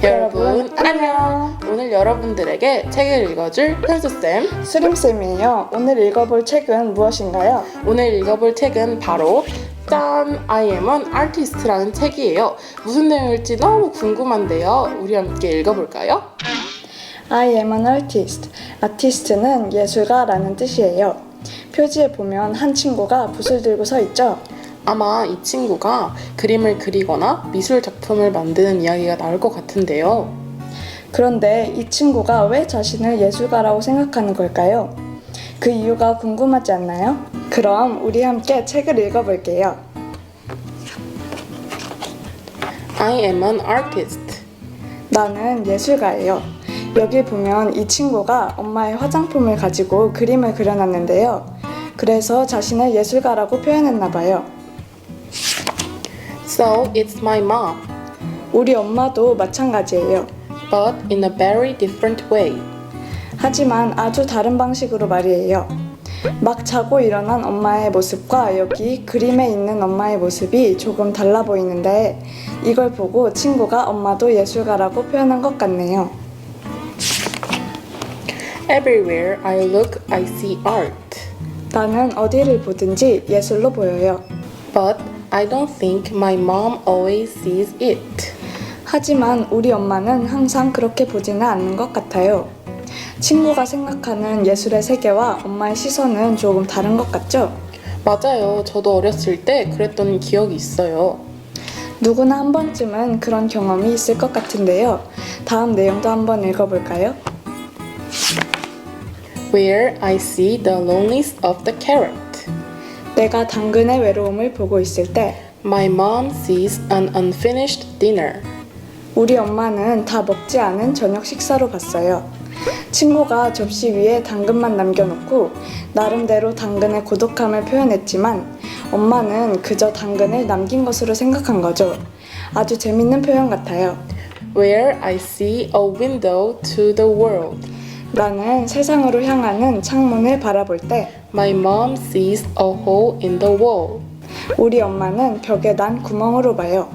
여러분 안녕. 오늘 여러분들에게 책을 읽어줄 현수쌤. 수림쌤이에요. 오늘 읽어볼 책은 무엇인가요? 오늘 읽어볼 책은 바로 짠 I am an artist라는 책이에요. 무슨 내용일지 너무 궁금한데요. 우리 함께 읽어볼까요? I am an artist. 아티스트는 예술가라는 뜻이에요. 표지에 보면 한 친구가 붓을 들고 서 있죠. 아마 이 친구가 그림을 그리거나 미술 작품을 만드는 이야기가 나올 것 같은데요. 그런데 이 친구가 왜 자신을 예술가라고 생각하는 걸까요? 그 이유가 궁금하지 않나요? 그럼 우리 함께 책을 읽어볼게요. I am an artist. 나는 예술가예요. 여기 보면 이 친구가 엄마의 화장품을 가지고 그림을 그려놨는데요. 그래서 자신을 예술가라고 표현했나 봐요. So it's my mom, 우리 엄마도 마찬가지예요. but in a very different way. 하지만 아주 다른 방식으로 말이에요. 막 자고 일어난 엄마의 모습과 여기 그림에 있는 엄마의 모습이 조금 달라 보이는데 이걸 보고 친구가 엄마도 예술가라고 표현한 것 같네요. Everywhere I look, I see art. 나는 어디를 보든지 예술로 보여요. But I don't think my mom always sees it. 하지만 우리 엄마는 항상 그렇게 보지는 않는 것 같아요. 친구가 생각하는 예술의 세계와 엄마의 시선은 조금 다른 것 같죠? 맞아요. 저도 어렸을 때 그랬던 기억이 있어요. 누구나 한 번쯤은 그런 경험이 있을 것 같은데요. 다음 내용도 한번 읽어볼까요? Where I see the loneliness of the carrot. 내가 당근의 외로움을 보고 있을 때 My mom sees an unfinished dinner. 우리 엄마는 다 먹지 않은 저녁 식사로 봤어요. 친구가 접시 위에 당근만 남겨놓고 나름대로 당근의 고독함을 표현했지만 엄마는 그저 당근을 남긴 것으로 생각한 거죠. 아주 재밌는 표현 같아요. Where I see a window to the world. 나는 세상으로 향하는 창문을 바라볼 때 My mom sees a hole in the wall. 우리 엄마는 벽에 난 구멍으로 봐요.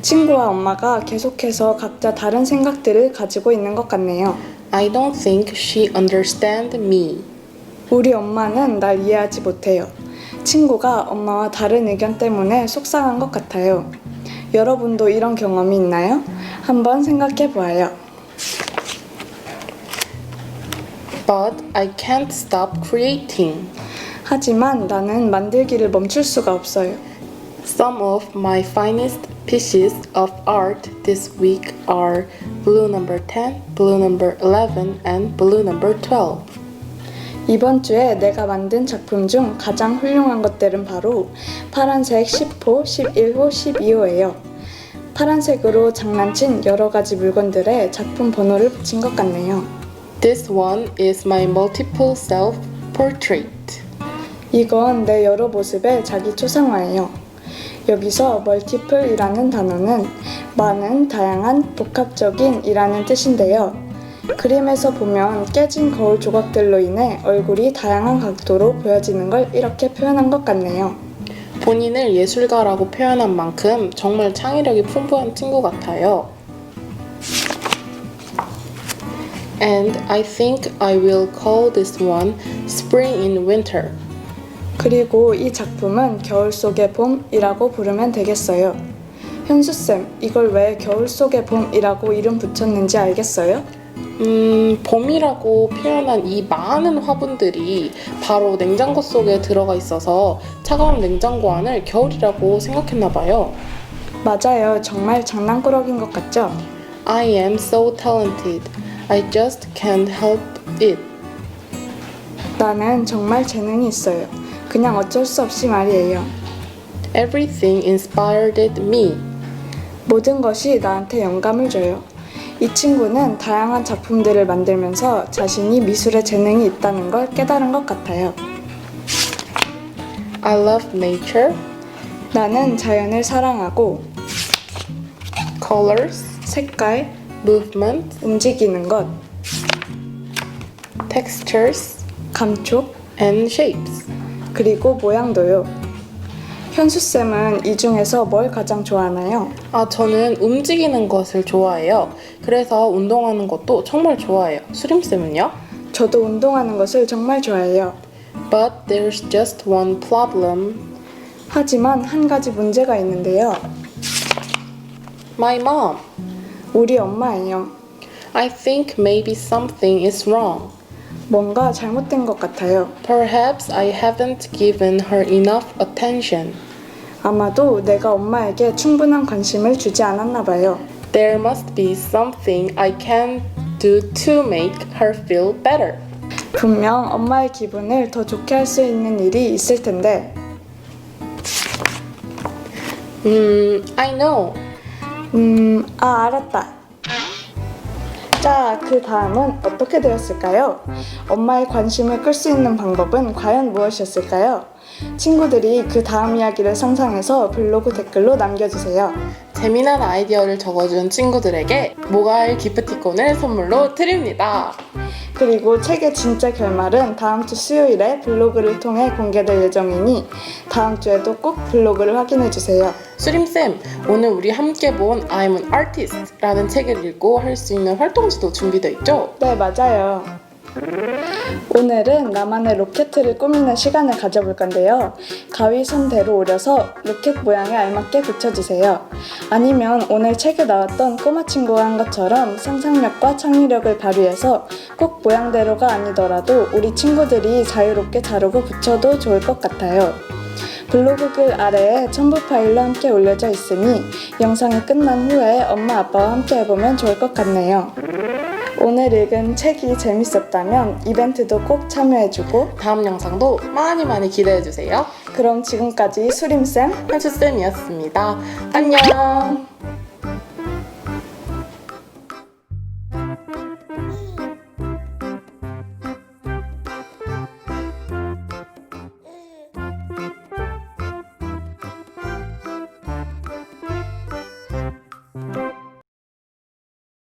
친구와 엄마가 계속해서 각자 다른 생각들을 가지고 있는 것 같네요. I don't think she understands me. 우리 엄마는 날 이해하지 못해요. 친구가 엄마와 다른 의견 때문에 속상한 것 같아요. 여러분도 이런 경험이 있나요? 한번 생각해 보아요. But I can't stop creating. 하지만 나는 만들기를 멈출 수가 없어요. Some of my finest pieces of art this week are blue number 10, blue number 11, and blue number 12. 이번 주에 내가 만든 작품 중 가장 훌륭한 것들은 바로 파란색 10호, 11호, 12호예요. 파란색으로 장난친 여러 가지 물건들의 작품 번호를 붙인 것 같네요. This one is my multiple self portrait. 이건 내 여러 모습의 자기 초상화예요. 여기서 멀티플이라는 단어는 많은, 다양한, 복합적인 이라는 뜻인데요. 그림에서 보면 깨진 거울 조각들로 인해 얼굴이 다양한 각도로 보여지는 걸 이렇게 표현한 것 같네요. 본인을 예술가라고 표현한 만큼 정말 창의력이 풍부한 친구 같아요. And I think I will call this one Spring in Winter. 그리고 이 작품은 겨울 속의 봄이라고 부르면 되겠어요. 현수쌤, 이걸 왜 겨울 속의 봄이라고 이름 붙였는지 알겠어요? 음, 봄이라고 표현한 이 많은 화분들이 바로 냉장고 속에 들어가 있어서 차가운 냉장고 안을 겨울이라고 생각했나 봐요. 맞아요. 정말 장난꾸러기인 것 같죠? I am so talented. I just can't help it. 나는 정말 재능이 있어요. 그냥 어쩔 수 없이 말이에요. Everything inspired me. 모든 것이 나한테 영감을 줘요. 이 친구는 다양한 작품들을 만들면서 자신이 미술에 재능이 있다는 걸 깨달은 것 같아요. I love nature, 나는 자연을 사랑하고 colors, 색깔, movement, 움직이는 것, textures, 감촉, and shapes. 그리고 모양도요. 현수쌤은 이 중에서 뭘 가장 좋아하나요? 아, 저는 움직이는 것을 좋아해요. 그래서 운동하는 것도 정말 좋아해요. 수림쌤은요? 저도 운동하는 것을 정말 좋아해요. But there's just one problem. 하지만 한 가지 문제가 있는데요. My mom. 우리 엄마예요. I think maybe something is wrong. 뭔가 잘못된 것 같아요. Perhaps I haven't given her enough attention. 아마도 내가 엄마에게 충분한 관심을 주지 않았나 봐요. There must be something I can do to make her feel better. 분명 엄마의 기분을 더 좋게 할 수 있는 일이 있을 텐데, Hmm, I know. 음, 아, 알았다. 자, 그 다음은 어떻게 되었을까요? 엄마의 관심을 끌 수 있는 방법은 과연 무엇이었을까요? 친구들이 그 다음 이야기를 상상해서 블로그 댓글로 남겨주세요. 재미난 아이디어를 적어준 친구들에게 모바일 기프티콘을 선물로 드립니다. 그리고 책의 진짜 결말은 다음 주 수요일에 블로그를 통해 공개될 예정이니 다음 주에도 꼭 블로그를 확인해 주세요. 수림쌤, 오늘 우리 함께 본 I'm an artist 라는 책을 읽고 할 수 있는 활동지도 준비되어 있죠? 네, 맞아요. 오늘은 나만의 로켓을 꾸미는 시간을 가져볼 건데요. 가위 손대로 오려서 로켓 모양에 알맞게 붙여주세요. 아니면 오늘 책에 나왔던 꼬마 친구가 한 것처럼 상상력과 창의력을 발휘해서 꼭 모양대로가 아니더라도 우리 친구들이 자유롭게 자르고 붙여도 좋을 것 같아요. 블로그 글 아래에 첨부 파일로 함께 올려져 있으니 영상이 끝난 후에 엄마 아빠와 함께 해보면 좋을 것 같네요. 오늘 읽은 책이 재밌었다면 이벤트도 꼭 참여해주고 다음 영상도 많이 많이 기대해주세요. 그럼 지금까지 수림쌤 현수쌤이었습니다. 안녕!